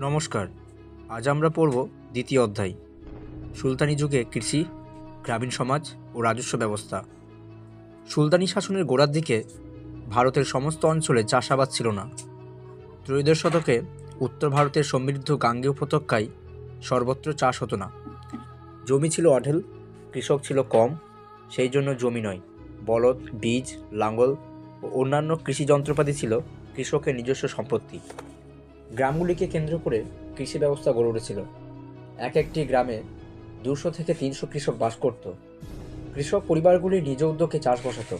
নমস্কার। আজ আমরা পড়ব দ্বিতীয় অধ্যায়। সুলতানি যুগে কৃষি, গ্রামীণ সমাজ ও রাজস্ব ব্যবস্থা। সুলতানি শাসনের গোড়ার দিকে ভারতের সমস্ত অঞ্চলে চাষাবাদ ছিল না। ত্রয়োদশ শতকে উত্তর ভারতের সমৃদ্ধ গাঙ্গেয় উপত্যকায় সর্বত্র চাষ হতো না। জমি ছিল অঢেল, কৃষক ছিল কম, সেই জন্য জমি নয়। বলদ, বীজ, লাঙ্গল ও অন্যান্য কৃষি যন্ত্রপাতি ছিল কৃষকের নিজস্ব সম্পত্তি। গ্রামগুলিকে কেন্দ্র করে কৃষি ব্যবস্থা গড়ে উঠেছিল। এক একটি গ্রামে দুশো থেকে তিনশো কৃষক বাস করত। কৃষক পরিবারগুলি নিজ উদ্যোগে চাষ বসাত।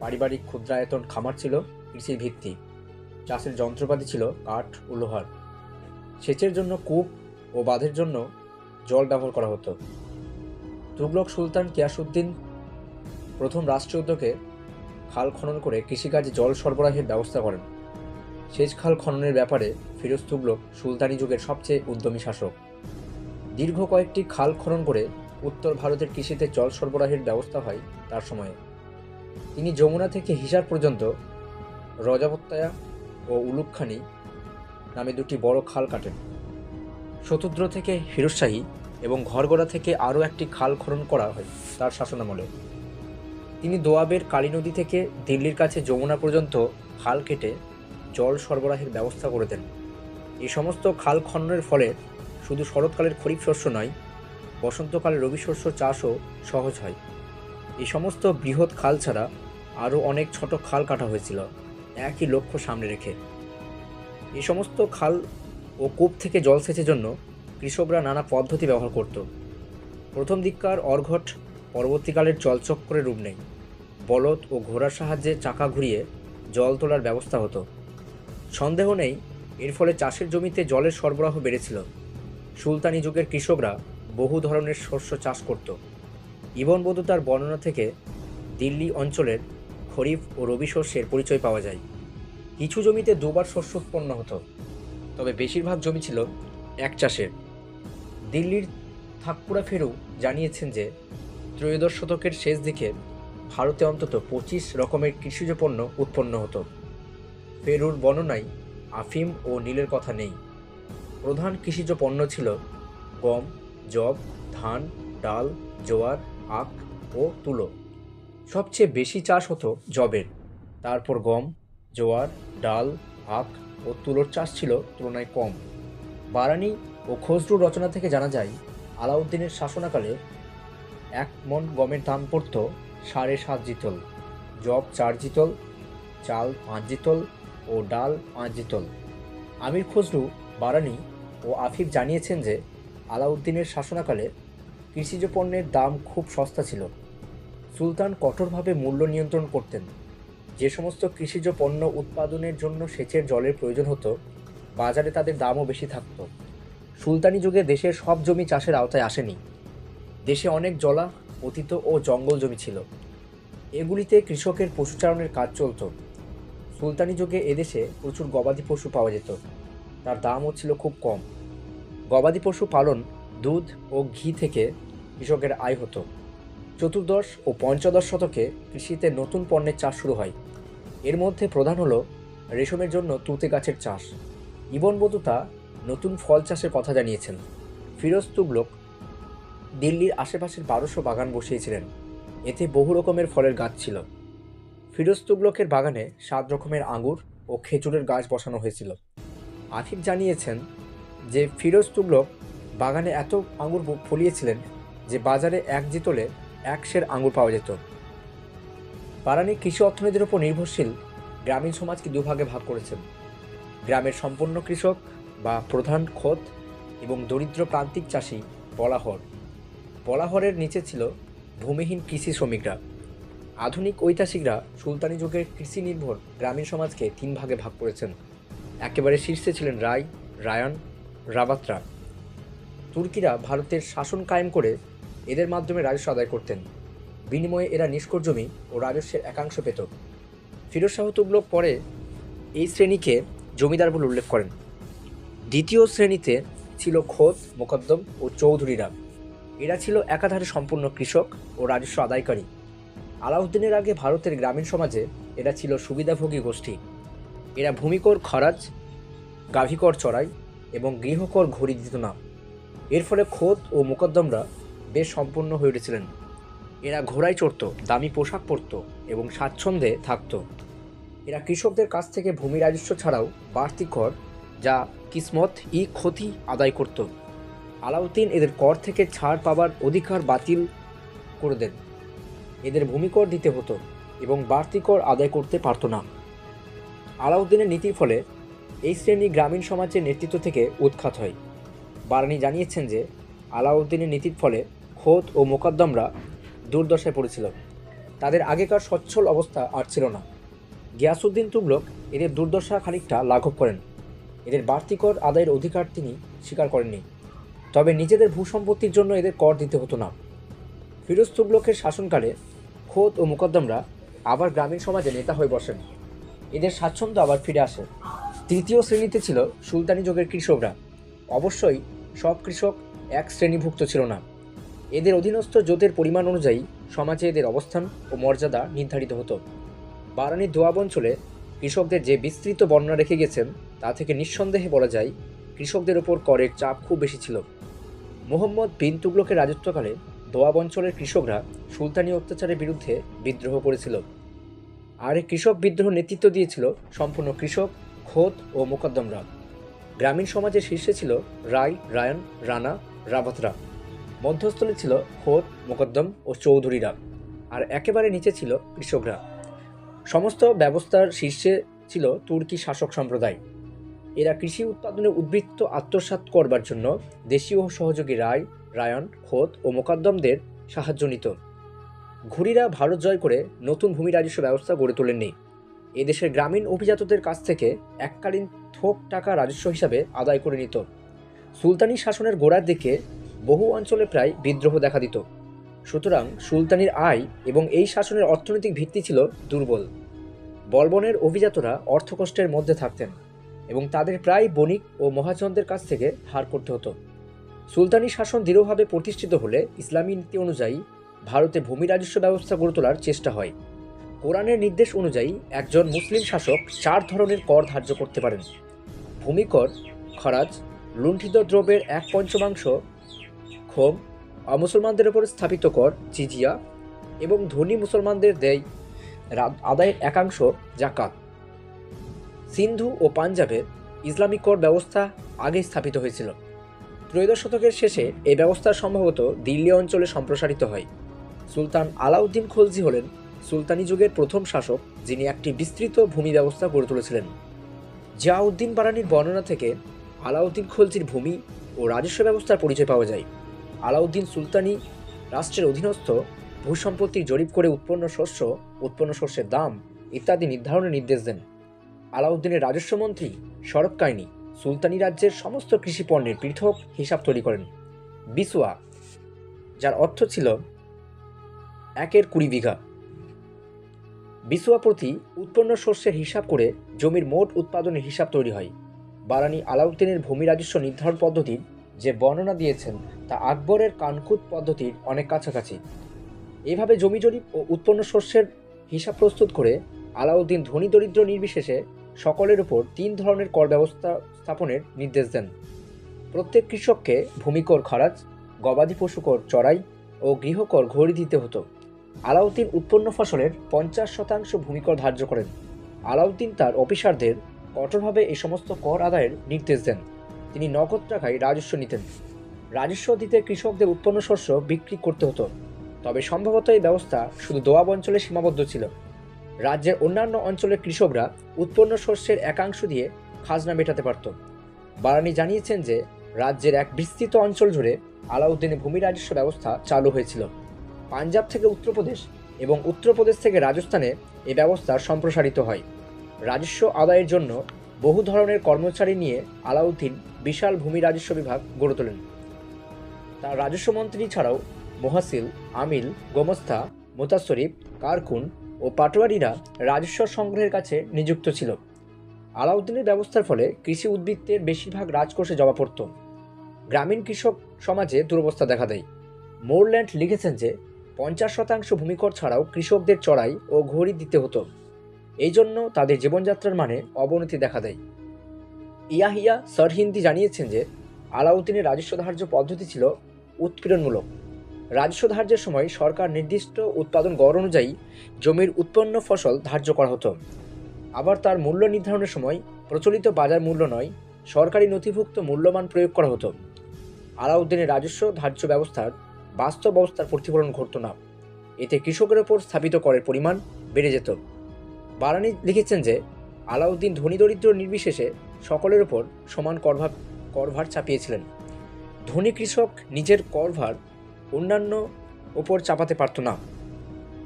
পারিবারিক ক্ষুদ্রায়তন খামার ছিল, কৃষির ভিত্তি। চাষের যন্ত্রপাতি ছিল কাঠ ও লোহার। সেচের জন্য কূপ ও বাঁধের জন্য জল ব্যবহার করা হতো। তুগলক সুলতান কিয়াসুদ্দিন প্রথম রাষ্ট্রীয় উদ্যোগে খাল খনন করে কৃষিকাজে জল সরবরাহের ব্যবস্থা করেন। সেচ খাল খননের ব্যাপারে ফিরোজ তুগলক সুলতানি যুগের সবচেয়ে উদ্যমী শাসক। দীর্ঘ কয়েকটি খাল খনন করে উত্তর ভারতের কৃষিতে জল সরবরাহের ব্যবস্থা হয় তার সময়ে। তিনি যমুনা থেকে হিসার পর্যন্ত রজাবত্তায়া ও উলুকখানি নামে দুটি বড় খাল কাটেন। শতুদ্র থেকে ফিরোজশাহী এবং ঘরগড়া থেকে আরও একটি খাল খনন করা হয় তার শাসনামলে। তিনি দোয়াবের কালী নদী থেকে দিল্লির কাছে যমুনা পর্যন্ত খাল কেটে জল সরবরাহের ব্যবস্থা করে দেন। এই সমস্ত খাল খননের ফলে শুধু শরৎকালের খরিফ শস্য নয় বসন্তকালে রবি শস্য চাষও সহজ হয়। এই সমস্ত বৃহৎ খাল ছাড়া আরও অনেক ছোট খাল কাটা হয়েছিল, একই লক্ষ্য সামনে রেখে। এই সমস্ত খাল ও কূপ থেকে জল সেচের জন্য কৃষকরা নানা পদ্ধতি ব্যবহার করত। প্রথম দিককার অর্ঘট পরবর্তীকালের জলচক্রের রূপ নেই বলদ ও ঘোড়ার সাহায্যে চাকা ঘুরিয়ে জল তোলার ব্যবস্থা হতো। সন্দেহ নেই এর ফলে চাষের জমিতে জলের সরবরাহ বেড়েছিল। সুলতানি যুগের কৃষকরা বহু ধরনের শস্য চাষ করত। ইবন বধু তার বর্ণনা থেকে দিল্লি অঞ্চলের খরিফ ও রবি শস্যের পরিচয় পাওয়া যায়। কিছু জমিতে দুবার শস্য উৎপন্ন হতো, তবে বেশিরভাগ জমি ছিল এক চাষের। দিল্লির থাকপুরা ফেরু জানিয়েছেন যে, ত্রয়োদশ শতকের শেষ দিকে ভারতে অন্তত পঁচিশ রকমের কৃষিজ পণ্য উৎপন্ন হতো। ফেরুর বর্ণনায় আফিম ও নীলের কথা নেই। প্রধান কৃষিজ পণ্য ছিল গম জব ধান, ডাল, জোয়ার, আখ ও তুলো। সবচেয়ে বেশি চাষ হতো জবের তারপর গম, জোয়ার, ডাল, আখ ও তুলোর চাষ ছিল তুলনায় কম। বারানি ও খসরু রচনা থেকে জানা যায়, আলাউদ্দিনের শাসনাকালে এক মন গমের দাম পড়ত সাড়ে সাত জিতল জব চার জিতল, চাল পাঁচ জিতল ও ডাল পাঁচ জিতল। আমির খসরু বারানি ও আফিফ জানিয়েছেন যে, আলাউদ্দিনের শাসনাকালে কৃষিজ পণ্যের দাম খুব সস্তা ছিল। সুলতান কঠোরভাবে মূল্য নিয়ন্ত্রণ করতেন। যে সমস্ত কৃষিজ পণ্য উৎপাদনের জন্য সেচের জলের প্রয়োজন হতো, বাজারে তাদের দামও বেশি থাকত। সুলতানি যুগে দেশের সব জমি চাষের আওতায় আসেনি। দেশে অনেক জলা অতীত ও জঙ্গল জমি ছিল। এগুলিতে কৃষকের পশুচারণের কাজ চলত। সুলতানি যুগে এদেশে প্রচুর গবাদি পশু পাওয়া যেত। তার দামও ছিল খুব কম। গবাদি পশু পালন দুধ ও ঘি থেকে কৃষকের আয় হতো। চতুর্দশ ও পঞ্চদশ শতকে কৃষিতে নতুন পণ্যের চাষ শুরু হয়। এর মধ্যে প্রধান হলো রেশমের জন্য তুতে গাছের চাষ। ইবন বতুতা নতুন ফল চাষের কথা জানিয়েছেন। ফিরোজ তুগলক দিল্লির আশেপাশের বারোশো বাগান বসিয়েছিলেন। এতে বহু রকমের ফলের গাছ ছিল। ফিরোজ তুগলকের বাগানে সাত রকমের আঙুর ও খেজুরের গাছ বসানো হয়েছিল। আফিফ জানিয়েছেন যে ফিরোজ তুগলক বাগানে এত আঙুর ফলিয়েছিলেন যে বাজারে এক জিতলে এক সের আঙুর পাওয়া যেত। বারানি কৃষি অর্থনীতির উপর নির্ভরশীল গ্রামীণ সমাজকে দুভাগে ভাগ করেছেন? গ্রামের সম্পন্ন কৃষক বা প্রধান খোদ এবং দরিদ্র প্রান্তিক চাষি বলাহর বলাহরের নিচে ছিল ভূমিহীন কৃষি শ্রমিকরা। আধুনিক ঐতিহাসিকরা সুলতানি যুগের কৃষি নির্ভর গ্রামীণ সমাজকে তিন ভাগে ভাগ করেছেন। একেবারে শীর্ষে ছিলেন রায়, রায়ান, রাবাত্রা। তুর্কিরা ভারতের শাসন কায়েম করে এদের মাধ্যমে রাজস্ব আদায় করতেন। বিনিময়ে এরা নিষ্কর জমি ও রাজস্বের একাংশ পেত। ফিরোজ শাহ তুগলক পরে এই শ্রেণীকে জমিদার বলে উল্লেখ করেন। দ্বিতীয় শ্রেণীতে ছিল খোদ, মোকদ্দম ও চৌধুরীরা। এরা ছিল একাধারে সম্পূর্ণ কৃষক ও রাজস্ব আদায়কারী। আলাউদ্দিনের আগে ভারতের গ্রামীণ সমাজে এরা ছিল সুবিধাভোগী গোষ্ঠী। এরা ভূমিকর খরাজ, গাভীকর চড়াই এবং গৃহকর ঘড়ি দিত না। এর ফলে খোদ ও মোকদ্দমরা বেশ সম্পন্ন হয়ে উঠেছিলেন। এরা ঘোড়ায় চড়ত, দামি পোশাক পরত এবং স্বাচ্ছন্দ্যে থাকত। এরা কৃষকদের কাছ থেকে ভূমি রাজস্ব ছাড়াও বাড়তি কর যা কিসমত ই ক্ষতি আদায় করত। আলাউদ্দিন এদের কর থেকে ছাড় পাবার অধিকার বাতিল করে দেন। এদের ভূমিকর দিতে হতো এবং বাড়তি কর আদায় করতে পারত না। আলাউদ্দিনের নীতির ফলে এই শ্রেণি গ্রামীণ সমাজের নেতৃত্ব থেকে উৎখাত হয়। বারানি জানিয়েছেন যে, আলাউদ্দিনের নীতির ফলে খোদ ও মোকদ্দমরা দুর্দশায় পড়েছিল। তাদের আগেকার সচ্ছল অবস্থা আর ছিল না। গিয়াসুদ্দিন তুগলক এদের দুর্দশা খানিকটা লাঘব করেন। এদের বাড়তি কর আদায়ের অধিকার তিনি স্বীকার করেননি। তবে নিজেদের ভূসম্পত্তির জন্য এদের কর দিতে হতো না। ফিরোজ তুগলকের শাসনকালে খোদ ও মুকদ্দমরা আবার গ্রামীণ সমাজে নেতা হয়ে বসেন। এদের স্বাচ্ছন্দ্য আবার ফিরে আসে। তৃতীয় শ্রেণীতে ছিল সুলতানি যুগের কৃষকরা। অবশ্যই সব কৃষক এক শ্রেণীভুক্ত ছিল না। এদের অধীনস্থ জোতের পরিমাণ অনুযায়ী সমাজে এদের অবস্থান ও মর্যাদা নির্ধারিত হতো। বারানির দোয়াব অঞ্চলে কৃষকদের যে বিস্তৃত বর্ণনা রেখে গেছেন, তা থেকে নিঃসন্দেহে বলা যায় কৃষকদের ওপর করের চাপ খুব বেশি ছিল। মোহাম্মদ বিন তুগলকের রাজত্বকালে দোয়াব অঞ্চলের কৃষকরা সুলতানি অত্যাচারের বিরুদ্ধে বিদ্রোহ করেছিল। আর এই কৃষক বিদ্রোহ নেতৃত্ব দিয়েছিল সম্পূর্ণ কৃষক, খোদ ও মোকদ্দমরা। গ্রামীণ সমাজের শীর্ষে ছিল রায় রায়ন, রানা, রাভাতরা। মধ্যস্থলে ছিল খোদ, মোকদ্দম ও চৌধুরীরা। আর একেবারে নিচে ছিল কৃষকরা। সমস্ত ব্যবস্থার শীর্ষে ছিল তুর্কি শাসক সম্প্রদায়। এরা কৃষি উৎপাদনে উদ্বৃত্ত আত্মসাৎ করবার জন্য দেশীয় সহযোগী রায় রায়ন, খোদ ও মোকদ্দমদের সাহায্য নিত। ঘুরিরা ভারত জয় করে নতুন ভূমি রাজস্ব ব্যবস্থা গড়ে তোলেননি। এদেশের গ্রামীণ অভিজাতদের কাছ থেকে এককালীন থোক টাকা রাজস্ব হিসাবে আদায় করে নিত। সুলতানি শাসনের গোড়ার দিকে বহু অঞ্চলে প্রায় বিদ্রোহ দেখা দিত। সুতরাং সুলতানির আয় এবং এই শাসনের অর্থনৈতিক ভিত্তি ছিল দুর্বল। বলবনের অভিজাতরা অর্থকষ্টের মধ্যে থাকতেন এবং তাদের প্রায় বণিক ও মহাজনদের কাছ থেকে ধার করতে হতো। সুলতানি শাসন দৃঢ়ভাবে প্রতিষ্ঠিত হলে ইসলামী নীতি অনুযায়ী ভারতে ভূমি রাজস্ব ব্যবস্থা গড়ে তোলার চেষ্টা হয়। কোরআনের নির্দেশ অনুযায়ী একজন মুসলিম শাসক চার ধরনের কর ধার্য করতে পারেন। ভূমিকর, খরাজ, লুণ্ঠিত দ্রব্যের এক পঞ্চমাংশ ক্ষোভ অমুসলমানদের উপর স্থাপিত কর, চিজিয়া এবং ধনী মুসলমানদের দেয় আদায়ের একাংশ জাকাত। সিন্ধু ও পাঞ্জাবে ইসলামিক কর ব্যবস্থা আগে স্থাপিত হয়েছিল। ত্রয়োদশ শতকের শেষে এ ব্যবস্থা সম্ভবত দিল্লি অঞ্চলে সম্প্রসারিত হয়। সুলতান আলাউদ্দিন খলজি হলেন সুলতানি যুগের প্রথম শাসক, যিনি একটি বিস্তৃত ভূমি ব্যবস্থা গড়ে তুলেছিলেন। জিয়াউদ্দিন বারানির বর্ণনা থেকে আলাউদ্দিন খলজির ভূমি ও রাজস্ব ব্যবস্থার পরিচয় পাওয়া যায়। আলাউদ্দিন সুলতানি রাষ্ট্রের অধীনস্থ, ভূসম্পত্তির জরিপ করে উৎপন্ন শস্য, উৎপন্ন শস্যের দাম ইত্যাদি নির্ধারণের নির্দেশ দেন। আলাউদ্দিনের রাজস্ব মন্ত্রী সড়ক কাহিনী সুলতানি রাজ্যের সমস্ত কৃষি পণ্যের পৃথক হিসাব তৈরি করেন। বিসুয়া, যার অর্থ ছিল একের কুড়ি বিঘা। বিসুয়া প্রতি উৎপন্ন শস্যের হিসাব করে জমির মোট উৎপাদনের হিসাব তৈরি হয়। বারানি আলাউদ্দিনের ভূমি রাজস্ব নির্ধারণ পদ্ধতির যে বর্ণনা দিয়েছেন, তা আকবরের কানকুত পদ্ধতির অনেক কাছাকাছি। এভাবে জমি জরিপ ও উৎপন্ন শস্যের হিসাব প্রস্তুত করে আলাউদ্দিন ধনী দরিদ্র নির্বিশেষে সকলের উপর তিন ধরনের কর ব্যবস্থা স্থাপনের নির্দেশ দেন। প্রত্যেক কৃষককে ভূমিকর খরাজ, গবাদি পশুকর চড়াই ও গৃহকর ঘড়ি দিতে হতো। আলাউদ্দিন উৎপন্ন ফসলের পঞ্চাশ শতাংশ ভূমিকর ধার্য করেন। আলাউদ্দিন তার অফিসারদের কঠোরভাবে এই সমস্ত কর আদায়ের নির্দেশ দেন। তিনি নগদ টাকায় রাজস্ব নিতেন। রাজস্ব দিতে কৃষকদের উৎপন্ন শস্য বিক্রি করতে হতো। তবে সম্ভবত এই ব্যবস্থা শুধু দোয়াব অঞ্চলে সীমাবদ্ধ ছিল। রাজ্যের অন্যান্য অঞ্চলের কৃষকরা উৎপন্ন শস্যের একাংশ দিয়ে খাজনা মেটাতে পারত। বারানি জানিয়েছেন যে, রাজ্যের এক বিস্তৃত অঞ্চল জুড়ে আলাউদ্দিনের ভূমি রাজস্ব ব্যবস্থা চালু হয়েছিল। পাঞ্জাব থেকে উত্তরপ্রদেশ এবং উত্তরপ্রদেশ থেকে রাজস্থানে এ ব্যবস্থা সম্প্রসারিত হয়। রাজস্ব আদায়ের জন্য বহু ধরনের কর্মচারী নিয়ে আলাউদ্দিন বিশাল ভূমি রাজস্ব বিভাগ গড়ে তোলেন। তার রাজস্ব মন্ত্রী ছাড়াও মোহাসিল, আমিল, গোমস্তা, মোতাসরিফ, কারকুন ও পাটোয়ারিরা রাজস্ব সংগ্রহের কাছে নিযুক্ত ছিল। আলাউদ্দিনের ব্যবস্থার ফলে কৃষি উদ্বৃত্তের বেশিরভাগ রাজকোষে জমা পড়ত। গ্রামীণ কৃষক সমাজে দুরবস্থা দেখা দেয়। মোরল্যান্ড লিখেছেন যে, পঞ্চাশ শতাংশ ভূমিকর ছাড়াও কৃষকদের চড়াই ও ঘড়ি দিতে হতো। এই জন্য তাদের জীবনযাত্রার মানে অবনতি দেখা দেয়। ইয়াহিয়া সরহিন্দি জানিয়েছেন যে, আলাউদ্দিনের রাজস্ব ধার্য পদ্ধতি ছিল উৎপীড়নমূলক। রাজস্ব ধার্যের সময় সরকার নির্দিষ্ট উৎপাদন গড় অনুযায়ী জমির উৎপন্ন ফসল ধার্য করা হতো। আবার তার মূল্য নির্ধারণের সময় প্রচলিত বাজার মূল্য নয়, সরকারি নথিভুক্ত মূল্যমান প্রয়োগ করা হতো। আলাউদ্দিনের রাজস্ব ধার্য ব্যবস্থার বাস্তব অবস্থার প্রতিফলন ঘটত না। এতে কৃষকের ওপর স্থাপিত করের পরিমাণ বেড়ে যেত। বারানি লিখেছেন যে, আলাউদ্দিন ধনী দরিদ্র নির্বিশেষে সকলের ওপর সমান করভার করভার চাপিয়েছিলেন। ধনী কৃষক নিজের করভার অন্যান্য ওপর চাপাতে পারত না।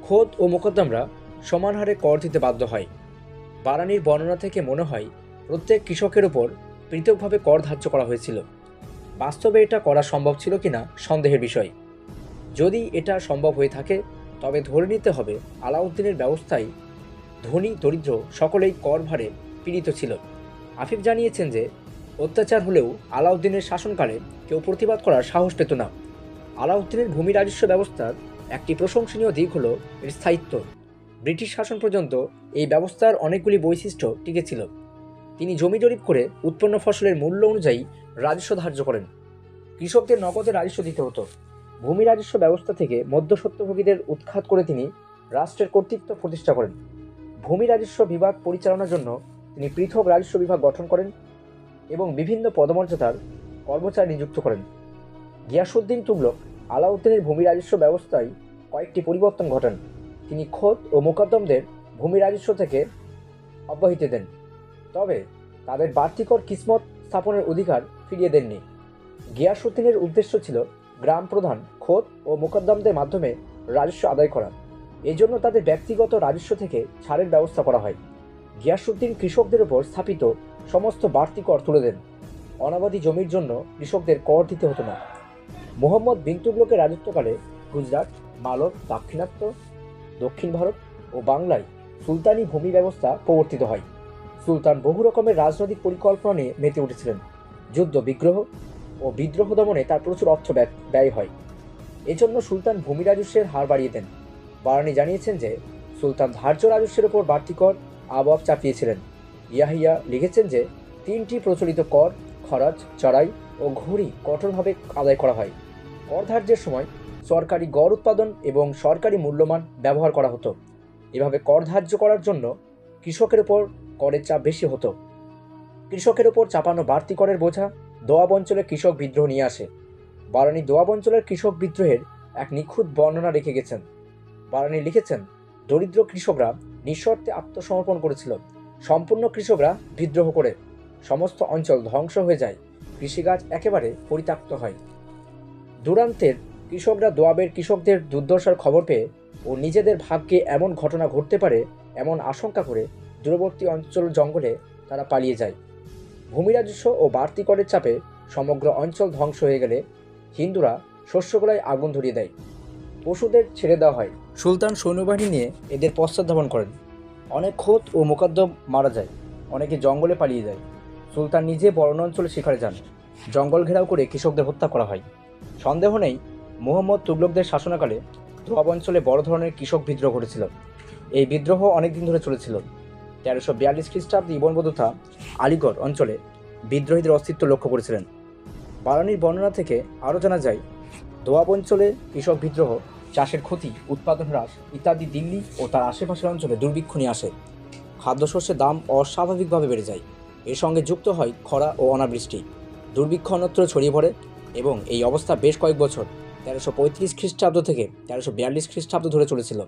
খোদ ও মোকদ্দমরা সমান হারে কর দিতে বাধ্য হয়। বারানির বর্ণনা থেকে মনে হয়, প্রত্যেক কৃষকের ওপর পৃথকভাবে কর ধার্য করা হয়েছিল। বাস্তবে এটা করা সম্ভব ছিল কিনা সন্দেহের বিষয়। যদি এটা সম্ভব হয়ে থাকে, তবে ধরে নিতে হবে আলাউদ্দিনের ব্যবস্থায় ধনী, দরিদ্র সকলেই কর ভারে পীড়িত ছিল। আফিফ জানিয়েছেন যে, অত্যাচার হলেও আলাউদ্দিনের শাসনকালে কেউ প্রতিবাদ করার সাহস পেত না। আলাউদ্দিনের ভূমি রাজস্ব ব্যবস্থার একটি প্রশংসনীয় দিক হল এর স্থায়িত্ব। ব্রিটিশ শাসন পর্যন্ত এই ব্যবস্থার অনেকগুলি বৈশিষ্ট্য টিকেছিল তিনি জমি জরিপ করে উৎপন্ন ফসলের মূল্য অনুযায়ী রাজস্ব ধার্য করেন। কৃষকদের নগদে রাজস্ব দিতে হতো। ভূমি রাজস্ব ব্যবস্থা থেকে মধ্যস্বত্বভোগীদের উৎখাত করে তিনি রাষ্ট্রের কর্তৃত্ব প্রতিষ্ঠা করেন। ভূমি রাজস্ব বিভাগ পরিচালনার জন্য তিনি পৃথক রাজস্ব বিভাগ গঠন করেন এবং বিভিন্ন পদমর্যাদার কর্মচারী নিযুক্ত করেন। গিয়াসুদ্দিন তুগলক আলাউদ্দিনের ভূমি রাজস্ব ব্যবস্থায় কয়েকটি পরিবর্তন ঘটান। তিনি খোদ ও মোকদ্দমদের ভূমি রাজস্ব থেকে অব্যাহতি দেন। তবে তাদের বাড়তিকর কিসমত স্থাপনের অধিকার ফিরিয়ে দেননি। গিয়াসুদ্দিনের উদ্দেশ্য ছিল গ্রাম প্রধান খোদ ও মোকদ্দমদের মাধ্যমে রাজস্ব আদায় করা। এজন্য তাদের ব্যক্তিগত রাজস্ব থেকে ছাড়ের ব্যবস্থা করা হয়। গিয়াসুদ্দিন কৃষকদের উপর স্থাপিত সমস্ত বাড়তি কর তুলে দেন। অনাবাদী জমির জন্য কৃষকদের কর দিতে হতো না। মোহাম্মদ বিন রাজত্বকালে গুজরাট, মালব, দাক্ষিণাত্য দক্ষিণ ভারত ও বাংলায় সুলতানি ভূমি ব্যবস্থা প্রবর্তিত হয়। সুলতান বহু রকমের রাজনৈতিক পরিকল্পনা নিয়ে মেতে উঠেছিলেন। যুদ্ধ, বিগ্রহ ও বিদ্রোহ দমনে তার প্রচুর অর্থ ব্যয়- হয়। এজন্য সুলতান ভূমি রাজস্বের হার বাড়িয়ে দেন। বারানি জানিয়েছেন যে, সুলতান ধার্য রাজস্বের ওপর বাড়তি কর আবহাওয়া চাপিয়েছিলেন। ইয়াহিয়া লিখেছেন যে, তিনটি প্রচলিত কর খরাজ চড়াই ও ঘড়ি কঠোরভাবে আদায় করা হয়। কর ধার্যের সময় সরকারি গড় উৎপাদন এবং সরকারি মূল্যমান ব্যবহার করা হতো। এভাবে কর ধার্য করার জন্য কৃষকের ওপর করের চাপ বেশি হতো। কৃষকের ওপর চাপানো বাড়তি করের বোঝা দোয়াব অঞ্চলে কৃষক বিদ্রোহ নিয়ে আসে। বারানি দোয়াব অঞ্চলের কৃষক বিদ্রোহের এক নিখুঁত বর্ণনা রেখে গেছেন। বারানি লিখেছেন, দরিদ্র কৃষকরা নিঃশর্তে আত্মসমর্পণ করেছিল। সম্পূর্ণ কৃষকরা বিদ্রোহ করে। সমস্ত অঞ্চল ধ্বংস হয়ে যায়। কৃষিকাজ একেবারে পরিত্যক্ত হয়। দুরান্তের কৃষকরা দোয়াবের কৃষকদের দুর্দশার খবর পেয়ে ও নিজেদের ভাগ্যে এমন ঘটনা ঘটতে পারে এমন আশঙ্কা করে দূরবর্তী অঞ্চল জঙ্গলে তারা পালিয়ে যায়। ভূমি রাজস্ব ও বাড়তি করের চাপে সমগ্র অঞ্চল ধ্বংস হয়ে গেলে হিন্দুরা শস্যগোলায় আগুন ধরিয়ে দেয়। পশুদের ছেড়ে দেওয়া হয়। সুলতান সৈন্যবাহিনী নিয়ে এদের পশ্চাৎধাবন করেন। অনেক খোদ ও মোকদ্দম মারা যায়, অনেকে জঙ্গলে পালিয়ে যায়। সুলতান নিজে বরণ অঞ্চলে শিকারে যান। জঙ্গল ঘেরাও করে কৃষকদের হত্যা করা হয়। সন্দেহ নেই মুহম্মদ তুগলকদের শাসনকালে দোয়াব অঞ্চলে বড় ধরনের কৃষক বিদ্রোহ ঘটেছিল। এই বিদ্রোহ অনেক দিন ধরে চলেছিল। তেরোশো বিয়াল্লিশ খ্রিস্টাব্দে ইবন বধুথা আলিগড় অঞ্চলে বিদ্রোহীদের অস্তিত্ব লক্ষ্য করেছিলেন। বারানির বর্ণনা থেকে আরও জানা যায়, দোয়াব অঞ্চলে কৃষক বিদ্রোহ, চাষের ক্ষতি, উৎপাদন হ্রাস ইত্যাদি দিল্লি ও তার আশেপাশের অঞ্চলে দুর্ভিক্ষ নিয়ে আসে। খাদ্যশস্যের দাম অস্বাভাবিকভাবে বেড়ে যায়। এর সঙ্গে যুক্ত হয় খরা ও অনাবৃষ্টি। দুর্ভিক্ষ অন্যত্র ছড়িয়ে পড়ে এবং এই অবস্থা বেশ কয়েক বছর তেরোশো পঁয়ত্রিশ খ্রিস্টাব্দ থেকে তেরোশো বিয়াল্লিশ খ্রিস্টাব্দ ধরে চলেছিল।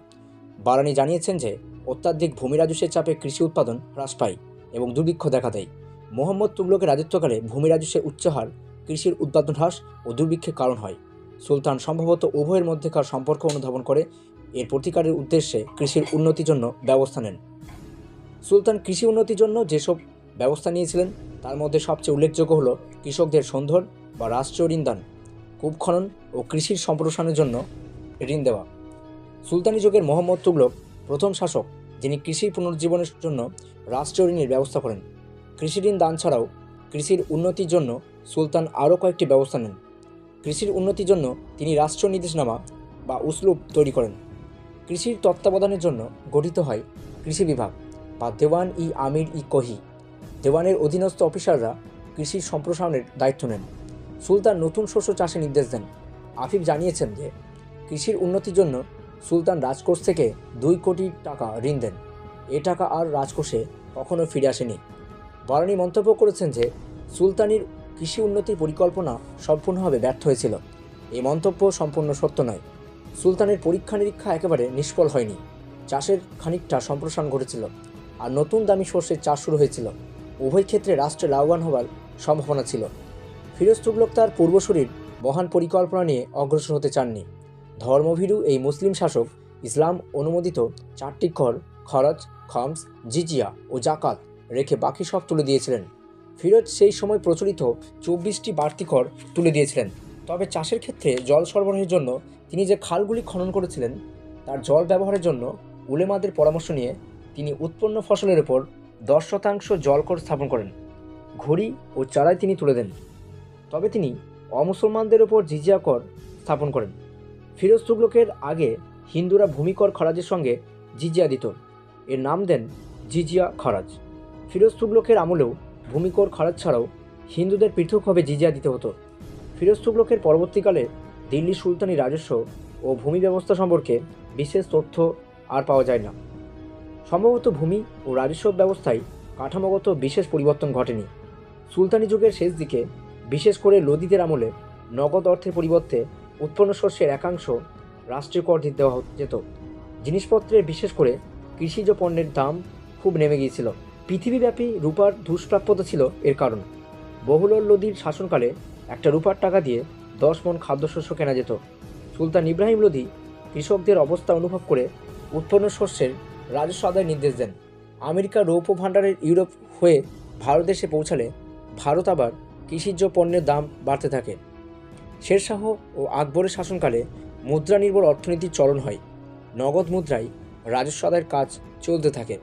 বারানি জানিয়েছেন যে, অত্যাধিক ভূমি রাজস্বের চাপে কৃষি উৎপাদন হ্রাস পায় এবং দুর্ভিক্ষ দেখা দেয়। মোহাম্মদ তুগলকের রাজত্বকালে ভূমি রাজস্বের উচ্চ হার, কৃষির উৎপাদন হ্রাস ও দুর্ভিক্ষের কারণ হয়। সুলতান সম্ভবত উভয়ের মধ্যেকার সম্পর্ক অনুধাবন করে, এর প্রতিকারের উদ্দেশ্যে কৃষির উন্নতির জন্য ব্যবস্থা নেন। সুলতান কৃষি উন্নতির জন্য যেসব ব্যবস্থা নিয়েছিলেন, তার মধ্যে সবচেয়ে উল্লেখযোগ্য হলো কৃষকদের সন্ধর বা রাষ্ট্রীয় ঋণ দান কূপ খনন ও কৃষির সম্প্রসারণের জন্য ঋণ দেওয়া। সুলতানি যুগের মোহাম্মদ তুগলক প্রথম শাসক, যিনি কৃষি পুনরুজ্জীবনের জন্য রাষ্ট্রীয় ঋণের ব্যবস্থা করেন। কৃষি ঋণ দান ছাড়াও কৃষির উন্নতির জন্য সুলতান আরও কয়েকটি ব্যবস্থা নেন। কৃষির উন্নতির জন্য তিনি রাষ্ট্রীয় নির্দেশনামা বা উসলুপ তৈরি করেন। কৃষির তত্ত্বাবধানের জন্য গঠিত হয় কৃষি বিভাগ বা দেওয়ান ই আমির ই কহি। দেওয়ানের অধীনস্থ অফিসাররা কৃষির সম্প্রসারণের দায়িত্ব নেন। সুলতান নতুন শস্য চাষে নির্দেশ দেন। আফিফ জানিয়েছেন যে, কৃষির উন্নতির জন্য সুলতান রাজকোষ থেকে দুই কোটি টাকা ঋণ দেন। এ টাকা আর রাজকোষে কখনো ফিরে আসেনি। বারানি মন্তব্য করেছেন যে, সুলতানির কৃষি উন্নতির পরিকল্পনা সম্পূর্ণভাবে ব্যর্থ হয়েছিল। এই মন্তব্য সম্পূর্ণ সত্য নয়। সুলতানের পরীক্ষা নিরীক্ষা একেবারে নিষ্ফল হয়নি। চাষের খানিকটা সম্প্রসারণ ঘটেছিল আর নতুন দামি শস্যের চাষ শুরু হয়েছিল। উভয় ক্ষেত্রে রাষ্ট্রে লাভবান হবার সম্ভাবনা ছিল। ফিরোজ তুগলক তার পূর্বসূরির মহান পরিকল্পনা নিয়ে অগ্রসর হতে চাননি। ধর্মভীরু এই মুসলিম শাসক ইসলাম অনুমোদিত চারটি কর খরচ, খমস, জিজিয়া ও জাকাত রেখে বাকি সব তুলে দিয়েছিলেন। ফিরোজ সেই সময় প্রচলিত চব্বিশটি বাড়তি কর তুলে দিয়েছিলেন। তবে চাষের ক্ষেত্রে জল সরবরাহের জন্য তিনি যে খালগুলি খনন করেছিলেন, তার জল ব্যবহারের জন্য উলেমাদের পরামর্শ নিয়ে তিনি উৎপন্ন ফসলের উপর দশ শতাংশ জলকর স্থাপন করেন। ঘড়ি ও চারাই তিনি তুলে দেন। তবে তিনি অমুসলমানদের ওপর জিজিয়া কর স্থাপন করেন। ফিরোজ তুগলকের আগে হিন্দুরা ভূমিকর খরাজের সঙ্গে জিজিয়া দিত। এর নাম দেন জিজিয়া খরাজ। ফিরোজ তুগলকের আমলেও ভূমিকর খরাজ ছাড়াও হিন্দুদের পৃথকভাবে জিজিয়া দিতে হতো। ফিরোজ তুগলকের পরবর্তীকালে দিল্লি সুলতানি রাজস্ব ও ভূমি ব্যবস্থা সম্পর্কে বিশেষ তথ্য আর পাওয়া যায় না। সম্ভবত ভূমি ও রাজস্ব ব্যবস্থায় কাঠামোগত বিশেষ পরিবর্তন ঘটেনি। সুলতানি যুগের শেষ দিকে বিশেষ করে লোদিদের আমলে নগদ অর্থের পরিবর্তে উৎপন্ন শস্যের একাংশ রাষ্ট্রীয় কর দিতে দেওয়া যেত। জিনিসপত্রের বিশেষ করে কৃষিজ পণ্যের দাম খুব নেমে গিয়েছিল। পৃথিবীব্যাপী রূপার দুষ্প্রাপ্যতা ছিল এর কারণ। বহুলর লোদির শাসনকালে একটা রূপার টাকা দিয়ে দশ মন খাদ্যশস্য কেনা যেত। সুলতান ইব্রাহিম লোদি কৃষকদের অবস্থা অনুভব করে উৎপন্ন শস্যের রাজস্ব আদায়ের নির্দেশ দেন। আমেরিকা রৌপ্য ভাণ্ডারের ইউরোপ হয়ে ভারত দেশে পৌঁছালে ভারত আবার কৃষিজ পণ্যের দাম বাড়তে থাকে। শেরশাহ ও আকবরের শাসনকালে মুদ্রা নির্ভর অর্থনীতির চলন হয়। নগদ মুদ্রায় রাজস্ব আদায়ের কাজ চলতে থাকে।